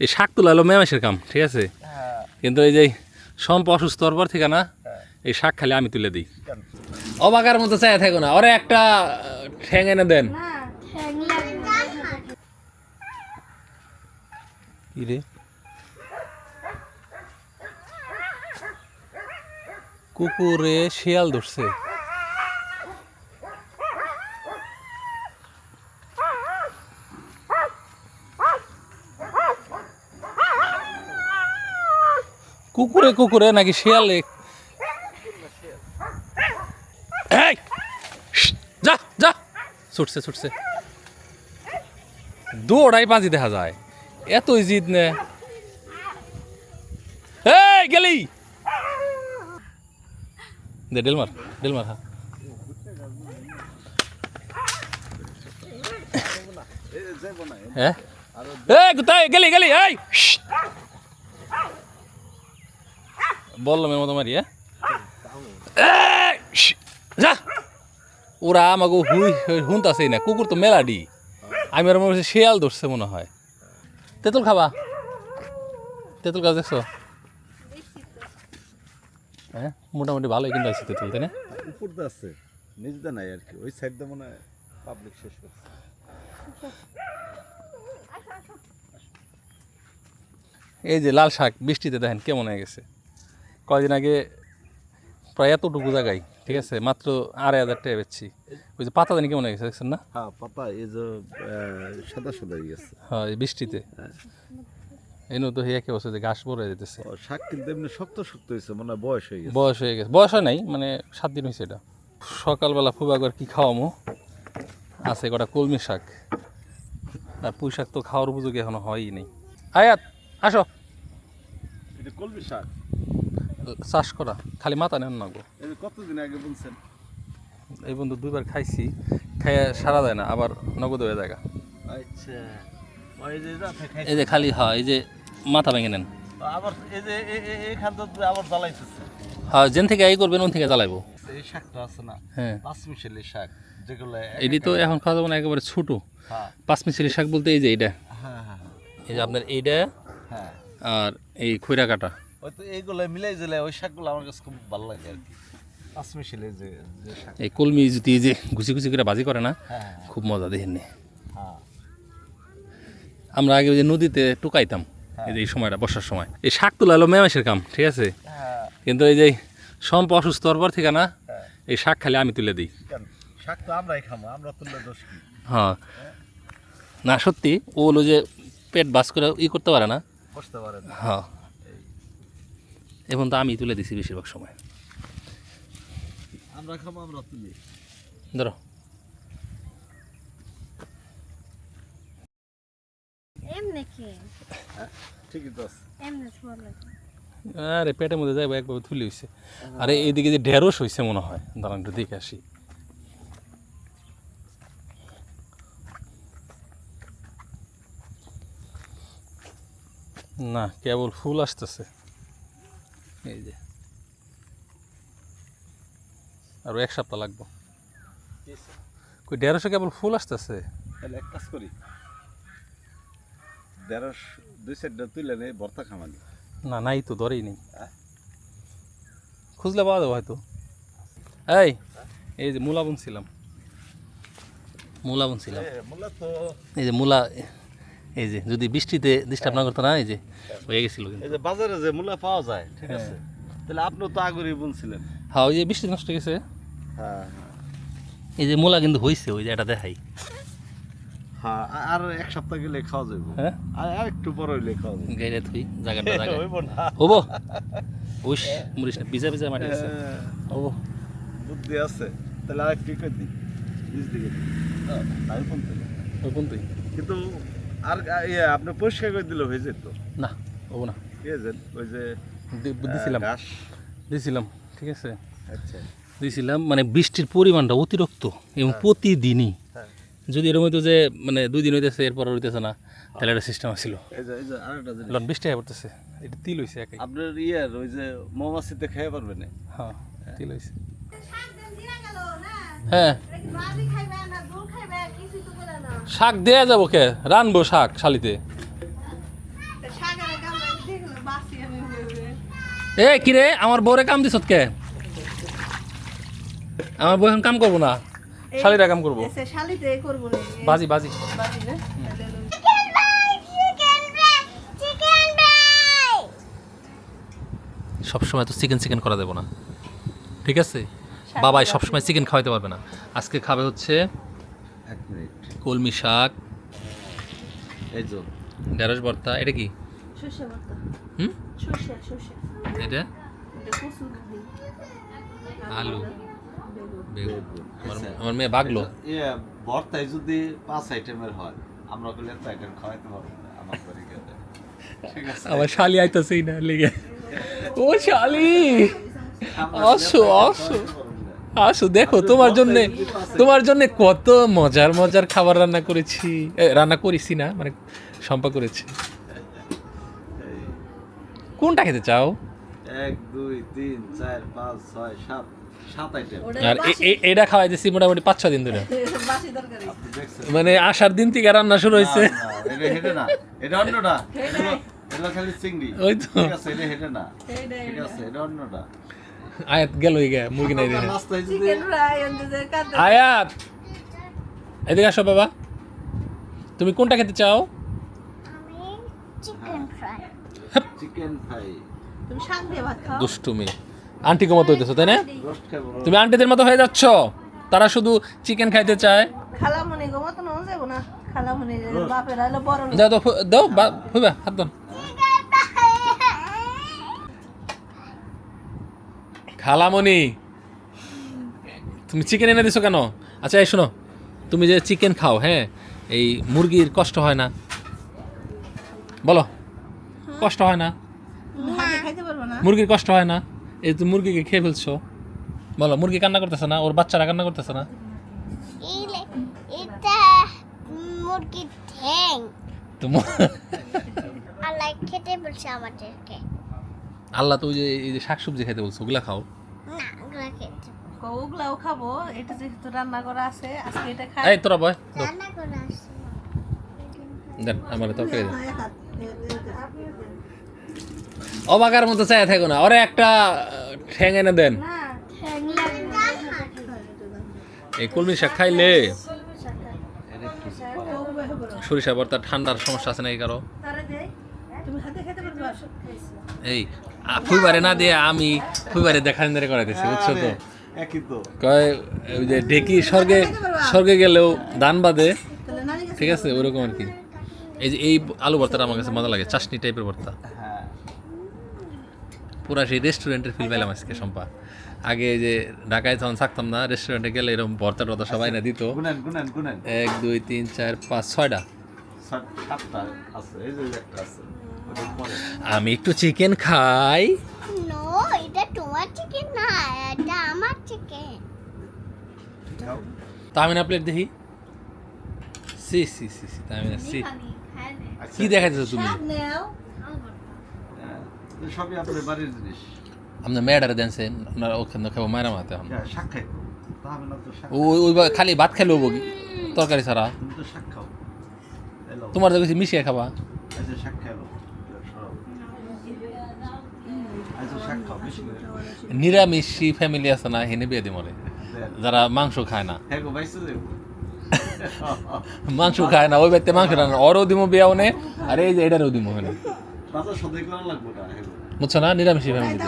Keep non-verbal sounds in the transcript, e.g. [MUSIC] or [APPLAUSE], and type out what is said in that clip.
এই শাক তোলা হলো মেমাসের কাম ঠিক আছে? হ্যাঁ। কিন্তু এই যে সম্প অসুস্থ হওয়ার পর থেকে না এই শাক খালি আমি তুলে দিই। অবাকার মতো চাই থাকো না ওরে একটা ঠ্যাং এনে দেন। না ঠ্যাং লাগবে কি রে? কুকুরে শিয়াল ধরছে। কুকুরে কুকুরে নাকি শিয়ালে! যা যা! ছুটছে ছুটছে। দৌড়াই পাঁচি দেখা যায়। এতই জিদ নে। গেলি! দে, ডেল মার ডেল মার হ্যাঁ হ্যাঁ এই কোথায়? গেলি গেলি, এই! শ্শ্! বললাম এর মতো মারি হ্যাঁ? যা। ওরা আমাকে হুই হুনতাছে না কুকুর তো মেলাডি। আমি আর মনে শিয়াল ধরছে মনে হয়। তেঁতুল খাবা। তেঁতুল গাছ দেখছ? হ্যাঁ মোটামুটি ভালোই কিন্তু আছে তেঁতুল তাই না? উপর আছে নিজে নাই আর কি ওই সাইড দিয়ে মনে হয় পাবলিক শেষ করছে এই যে লাল শাক বৃষ্টিতে দেখেন কেমন হয়ে গেছে। কয়দিন আগে প্রায় এতটুকু জায়গায় ঠিক আছে? মাত্র আড়াই হাজার টাকা বেচছি। ওই যে পাতা জানি কেমন হয়ে গেছে দেখছেন না? হ্যাঁ পাতা এই যে সাদা সাদা হয়ে গেছে। হ্যাঁ এই বৃষ্টিতে। এনে তো একে বছর যে ঘাস বড় হয়ে যেতেছে। শাক কিন্তু এমনি শক্ত শক্ত হয়েছে মনে হয় বয়স হয়ে গেছে। বয়স হয়ে গেছে। বয়স হয় নাই মানে সাত দিন হয়েছে এটা। সকালবেলা ফুবাগর কি খাওয়ামো? আছে কটা কলমি শাক। আর পুঁই শাক তো খাওয়ার উপযোগী এখনও হয়ই নেই। আয়াত আসো। এটা কলমি শাক চাষ করা খালি মাথা নেন না গো। কতদিন আগে বলছেন এই বন্ধু দুইবার খাইছি খাইয়া সারা দেয় না আবার নগদ হয়ে জায়গা আচ্ছা। এই যে খালি হ্যাঁ এই যে মাথা ভেঙে নেন। আবার এই যে এ- এ- এখান থেকে আবার জ্বালাইতেছে। হ্যাঁ যেন থেকে এই করবেন ওন থেকে জ্বালাইবো। এই শাকটা আছে না? হ্যাঁ। পাঁচ মিশালি শাক যেগুলো এটি তো এখন খাওয়া যাবে না একেবারে ছোটো। হ্যাঁ। পাঁচ মিশালি শাক বলতে এই যে এইটা। হ্যাঁ হ্যাঁ। এই যে আপনার এইটা হ্যাঁ। আর এই খৈরা কাটা। ওই তো এইগুলো মিলাই দিলে ওই শাকগুলো আমার কাছে খুব ভালো লাগে আর কি। পাঁচ যে যে এই কলমি যদি যে ঘুষি ঘুষি করে ভাজি করে না হ্যাঁ খুব মজা দেখেন নি। হ্যাঁ। আমরা আগে যে নদীতে টুকাইতাম এই যে এই সময়টা বর্ষার সময়। এই শাক তোলা হলো মেমাসের কাম ঠিক আছে? হ্যাঁ। কিন্তু এই যে সম্প অসুস্থ হওয়ার পর থেকে না হ্যাঁ। এই শাক খালি আমি তুলে দিই। শাক তো আমরাই খাব আমরা তুললে দোষ কি? হ্যাঁ। না সত্যি ও হলো যে পেট বাস করে ই করতে পারে না। বসতে পারে না। হ্যাঁ। এবং তো আমি তুলে দিছি বেশিরভাগ সময়। আমরা খাব আমরা তুলি। ধরো। আরে পেটের মধ্যে যাইবো একবার তুলে হয়েছে আরে এইদিকে যে ঢেঁড়স হয়েছে মনে হয়। দাঁড়ান একটু দেখে আসি। না কেবল ফুল আসতেছে। এই যে। আরও এক সপ্তাহ লাগবো। কই ঢেঁড়সে কেবল ফুল আসতেছে? তাহলে এক কাজ করি। দেড়শ দুই সাইডটা তুলে নেই ভর্তা খামানি না নাই তো ধরেই নেই। খুঁজলে পাওয়া যাব হয়তো। এই এই যে মূলা বুনছিলাম। মূলা বুনছিলাম। এই যে মূলা এই যে যদি বৃষ্টিতে ডিস্টার্ব না করতো না এই যে হয়ে গেছিল কিন্তু। এই যে বাজারে যে মূলা পাওয়া যায় ঠিক আছে? তাহলে আপনিও তো আগরই বুনছিলেন। হ্যাঁ ওই যে বৃষ্টি নষ্ট হয়ে গেছে হ্যাঁ। এই যে মূলা কিন্তু হয়েছে ওই যে এটা দেখাই। হ্যাঁ আর এক সপ্তাহ গেলে খাওয়া যাবে হ্যাঁ? আর একটু বড় হইলে খাওয়া যাবে গাইরে থুই জায়গাটা [LAUGHS] জায়গা হইব না। হব উস মুড়িস না ভিজা ভিজা মাটি আছে। হ্যাঁ, হব বুদ্ধি আছে। তাহলে আর একটু করে দিই দিকে আমি কোন তুই কিন্তু আর ইয়ে আপনি পরিষ্কার করে দিলে হয়ে যেত। না হব না। ঠিক আছে ওই যে দিছিলাম। দিছিলাম ঠিক আছে? আচ্ছা। দিয়েছিলাম মানে বৃষ্টির পরিমাণটা অতিরিক্ত এবং প্রতিদিনই। হ্যাঁ। যদি এরকম হইতো যে মানে দুই দিন হইতেছে এরপর হইতেছে না তাহলে একটা সিস্টেম ছিল এই যে এই যে আরেকটা লন বৃষ্টি হয়ে পড়তেছে। এটা তিল হয়েছে একাই। আপনার ইয়ের ওই যে মৌমাছিতে খেয়ে পারবেন না? হ্যাঁ তিল হয়েছে দিনা গেল না? হ্যাঁ ভাবি খাইবে না দোল খাইবে কিছুই তো করে না শাক দেয়া যাব কে? রানবো শাক শালিতে। এ কিরে আমার বউরে কাম দিছত কে? আমার বউ কাম করব না। শালিরা কাম করব। বাজি বাজি। সবসময় তো চিকেন চিকেন করা দেবো না। ঠিক আছে? বাবাই সবসময় চিকেন খাওয়াইতে পারবে না। আজকে খাবে হচ্ছে এক মিনিট। কলমি শাক। এই তো ঢেঁড়স ভর্তা এটা কি? সর্ষে ভর্তা। হুম? সর্ষে সর্ষে। এটা? আলু। বেগুন। বেগুন। আমার আমার মেয়ে ভাগলো ইয়ে ভর্তায় যদি পাঁচ আইটেমের হয় আমরা বলে তো এখন খাওয়াইতে পারব না আমার করে গেলে ঠিক আছে। আমার শালি আইতাছেই না লেগে। ও শালি! আসো, আসো। আসো দেখো তোমার জন্য তোমার জন্য কত মজার মজার খাবার রান্না করেছি। রান্না করেছি না মানে সম্পা করেছি। কোনটা খেতে চাও? এক দুই তিন চার পাঁচ ছয় সাত আর এটা খাওয়াইতেছি মোটামুটি পাঁচ ছ দিন ধরে। [LAUGHS] মানে আসার দিন থেকে রান্না শুরু হয়েছে। না, না, এটা হেঁটে না। এটা অন্যটা। এগুলো- এগুলো খালি চিংড়ি। ওই তো। ঠিক আছে এটা হেঁটে না। এইটা, ঠিক আছে এটা অন্যটা। আয়াত গেল গে মুরগি নাই দেখে। আয়াত এদিকে আসো বাবা। তুমি কোনটা খেতে চাও? চিকেন ফ্রাই তুমি শাক দিয়ে ভাত খাও। দুষ্টুমি। আন্টি মতো হইতেছো তাই না? তুমি আন্টিদের মতো হয়ে যাচ্ছ? তারা শুধু চিকেন খাইতে চায়? খালামণি গো মতো নন যাব না খালামণি বাপের হলো বড় দাও বা- ফুবা হাত দাও খালামণি তুমি চিকেন এনে দিছো কেন? আচ্ছা এই শোনো তুমি যে চিকেন খাও হ্যাঁ এই মুরগির কষ্ট হয় না। বলো কষ্ট হয় না? হাতে খাইতে পারব না। মুরগির কষ্ট হয় না? এই তুমি মুরগিকে খেয়ে ফেলছো। বলো মুরগি কান্না করতেছে না? ওর বাচ্চারা কান্না করতেছে না? ইলে- এটা মুরগির ঠ্যাং। তো আল্লাহ খেতে বলছে আমাদেরকে। আল্লাহ তো ওই যে এই যে শাকসবজি খেতে বলছো ওগুলা খাও। না ওগুলা খেতে কো ওগুলাও খাব এটা যেহেতু রান্না করা আছে আজকে এটা খাই। এই তোরা বয় রান্না করে আসছে দেন আমার তরকারি। অবাকার মতো চাই থাকো না। ওরে একটা ঠ্যাং এনে দেন। না ঠ্যাং লাগবে এই কলমি শাক খাইলে? সরিষা ভর্তা ঠান্ডার সমস্যা আছে নাকি কারও? এই ফুইবারে না দিয়ে আমি ফুইবারে দেখান ধরে করাইতেছি বুঝছ তো? আরে, কয় ওই যে ডেকি স্বর্গে স্বর্গে গেলেও দান বাদে ঠিক আছে ওরকম আর কি। এই যে এই আলু ভর্তাটা আমার কাছে মজা লাগে চাশনি টাইপের ভর্তা। হ্যাঁ। পুরা সেই রেস্টুরেন্টের ফিল পেলাম আজকে সম্পা আগে যে ঢাকায় যখন থাকতাম না রেস্টুরেন্টে গেলে এরকম ভর্তা টর্তা সবাই না দিত। গুনেন গুনেন গুনেন। এক দুই তিন চার পাঁচ ছয়টা। সাতটা আছে এই যে একটা আছে। আমি একটু চিকেন খাই। নো এটা তোমার চিকেন না এটা আমার চিকেন তামিনা প্লেট দেখি। সি সি সি সি তামিনা সি। আচ্ছা, কি দেখাইতেছো তুমি? সবই আপনার বাড়ির জিনিস। আপনার মেয়েটারে দেনছে আপনারা ওখানে খাব মায়ের মাতে এখন। হ্যাঁ, খাই ওই ওই খালি ভাত কি? তরকারি ছাড়া? তুমি তো শাক খাও। এলো তোমার দেখেছি মিশিয়ে খাবা আচ্ছা শাক খাইলো সরো আচ্ছা শাক খাও বেশি করে নিরামিষি ফ্যামিলি আছে না হেনে বিয়ে দিমরে। যারা মাংস খায় না। হ্যাঁ মাংস খায় না ওই ব্যক্তি মাংস রান্না ওরও দিমো বিয়া ওনে আর এই যে এটারও দিমো হয় না হ্যাঁ। বুঝছ না? নিরামিষি ফ্যামিলি